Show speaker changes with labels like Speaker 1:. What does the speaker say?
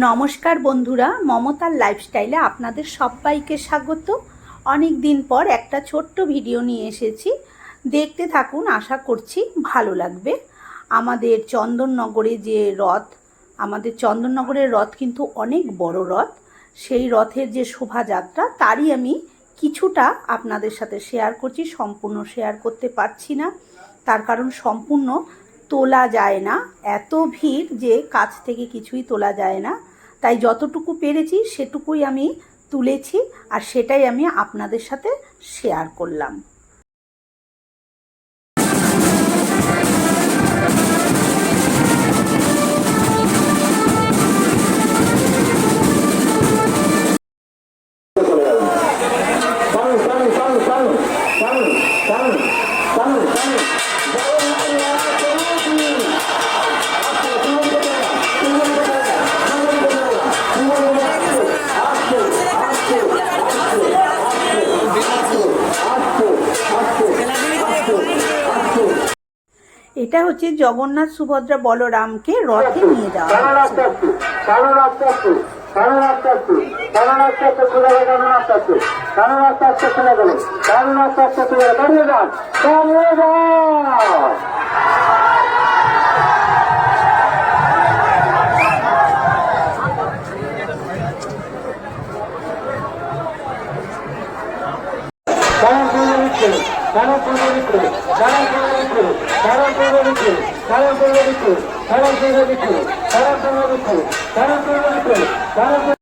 Speaker 1: নমস্কার বন্ধুরা, মমতার লাইফস্টাইলে আপনাদের সবাইকে স্বাগত। অনেক দিন পর একটা ছোট্ট ভিডিও নিয়ে এসেছি। দেখতে থাকুন, আশা করছি ভালো লাগবে। আমাদের চন্দননগরে যে রথ, আমাদের চন্দননগরের রথ কিন্তু অনেক বড় রথ। সেই রথের যে শোভাযাত্রা, তারই আমি কিছুটা আপনাদের সাথে শেয়ার করছি, সম্পূর্ণ শেয়ার করতে পারছি না। তার কারণ সম্পূর্ণ তোলা যায় না। এত ভিড় যে কাছ থেকে কিছুই তোলা যায় না। তাই যতটুকু পেরেছি সেটুকুই আমি তুলেছি আর সেটাই আমি আপনাদের সাথে শেয়ার করলাম। এটা হচ্ছে জগন্নাথ সুভদ্রা বলরামকে রথে নিয়ে যাওয়া হচ্ছে।
Speaker 2: কারণাস্তাস্তি তারা পূর্ববিক্র তারা পূর্ববিক্র তারা পূর্ববিক্র তারা পূর্ববিক্র তারা পূর্ববিক্র তারা পূর্ববিক্র তারা পূর্ববিক্র তারা